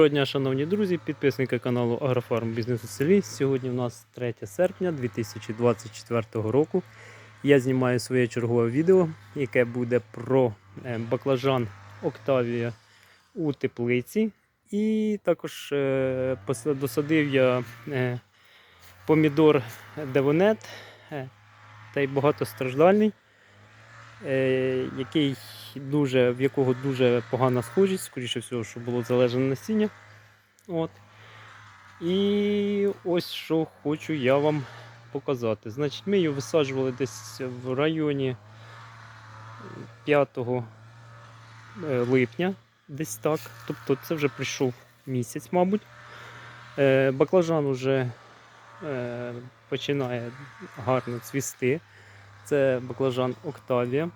Доброго дня, шановні друзі, підписники каналу Агрофарм Бізнес у селі. Сьогодні у нас 3 серпня 2024 року. Я знімаю своє чергове відео, яке буде про е, баклажан Октавія у теплиці. І також е, досадив я е, помідор Девонет, та й багатостраждальний, який дуже, в якого дуже погана схожість, скоріше всього, що було залежне насіння. От. І ось що хочу я вам показати. Значить, ми її висаджували десь в районі 5 е, липня, десь так. Тобто це вже прийшов місяць, мабуть. Е, Баклажан уже е, починає гарно цвісти. Це баклажан Октавія.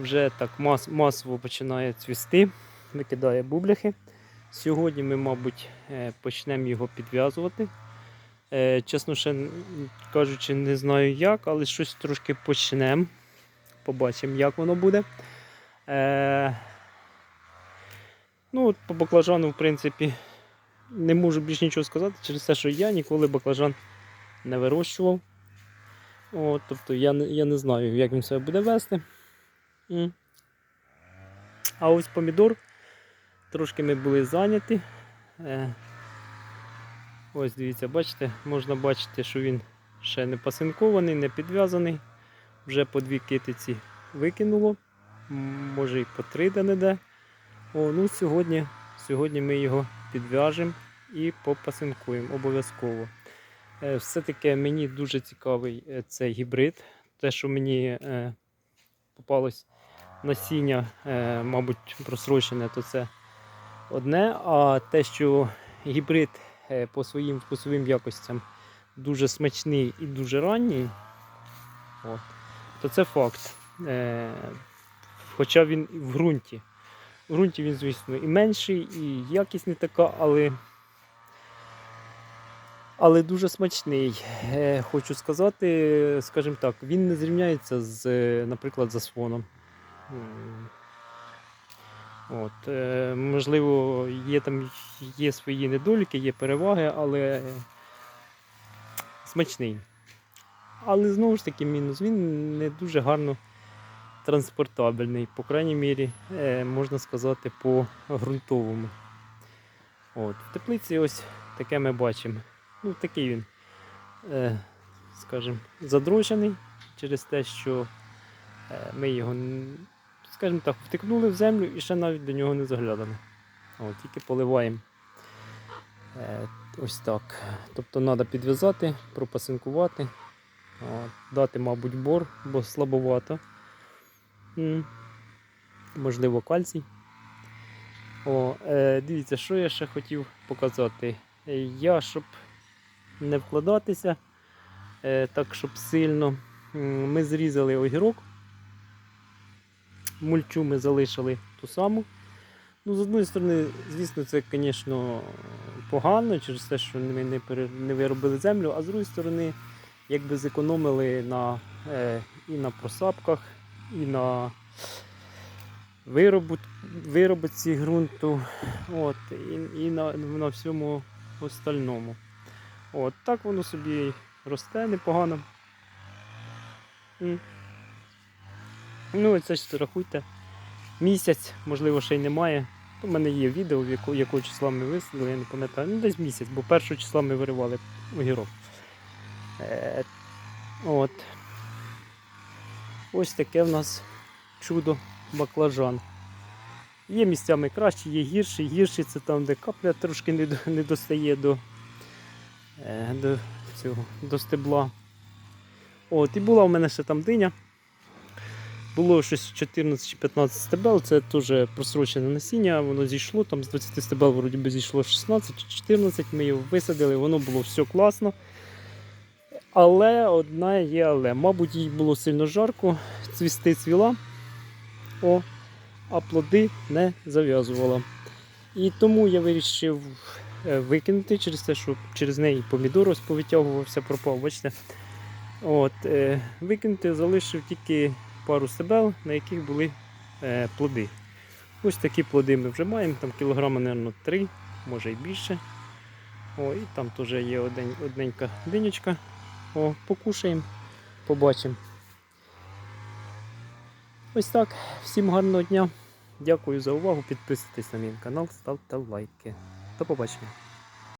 Вже так мас- масово починає цвісти, викидає бубляхи. Сьогодні ми, мабуть, е, почнемо його підв'язувати. Е, Чесно ще кажучи, не знаю як, але щось трошки почнемо. Побачимо, як воно буде. Е, Ну, по баклажану, в принципі, не можу більш нічого сказати через те, що я ніколи баклажан не вирощував. От, тобто я я не знаю, як він себе буде вести. А ось помідор. Трошки ми були зайняті. Е, Ось дивіться, бачите, можна бачити, що він ще не пасинкований, не підв'язаний. Вже по дві китиці викинуло. Може і по три де-не-де. О, ну сьогодні, сьогодні ми його підв'яжемо і попасинкуємо обов'язково. Е, Все-таки мені дуже цікавий е, цей гібрид. Те, що мені попалось насіння, е, мабуть, просрочене, то це одне. А те, що гібрид е, по своїм вкусовим якостям дуже смачний і дуже ранній, от, то це факт. Е, Хоча він в ґрунті. В ґрунті він, звісно, і менший, і якість не така, але але дуже смачний. Хочу сказати, скажімо так, він не зрівняється з, наприклад, засвоном. М. От, е, можливо, є там є свої недоліки, є переваги, але смачний. Але знову ж таки мінус, він не дуже гарно транспортабельний, по крайній мірі, е, можна сказати, по ґрунтовому. От, в теплиці ось таке ми бачимо. Ну, такий він, е, скажімо, задрочений через те, що ми його, скажімо так, втикнули в землю і ще навіть до нього не заглядали. От, тільки поливаємо. Е, ось так. Тобто треба підв'язати, пропасинкувати, от, дати, мабуть, бор, бо слабовато. М. Можливо, кальцій. О, е, дивіться, що я ще хотів показати. Е, Я, щоб не вкладатися е, так, щоб сильно, ми зрізали огірок. Мульчу ми залишили ту саму. Ну, з одної сторони, звісно, це, звісно, погано через те, що ми не, пере- не виробили землю, а з другої сторони, якби зекономили на, е, і на просапках, і на виробут, виробітці ґрунту, от, і, і на, на всьому остальному. От, так воно собі росте непогано. Ну, це ж рахуйте. Місяць, можливо, ще й немає. У мене є відео, в яко, якого числа ми висадили, я не пам'ятаю. Ну, десь місяць, бо першого числа ми виривали огірок. Е, от. Ось таке в нас чудо баклажан. Є місцями кращі, є гірші. Гірші це там, де капля трошки не, не достає до, е, до, цього, до стебла. От, і була у мене ще там диня. Було щось 14 чи 15 стебел, це теж просрочене насіння, воно зійшло, там з 20 стебел вроді би зійшло 16 чи 14, ми його висадили, воно було все класно. Але одна є але. Мабуть, їй було сильно жарко, цвісти цвіла, о, а плоди не зав'язувала. І тому я вирішив е, викинути через те, що через неї помідор повитягувався, пропав, бачите. От, е, викинути, залишив тільки пару стебел, на яких були е, плоди. Ось такі плоди ми вже маємо, там кілограма, мабуть, 3, може і більше. О, і там теж є один, одненька динючка. О, покушаємо, побачимо. Ось так. Всім гарного дня. Дякую за увагу. Підписуйтесь на мій канал, ставте лайки. До побачення.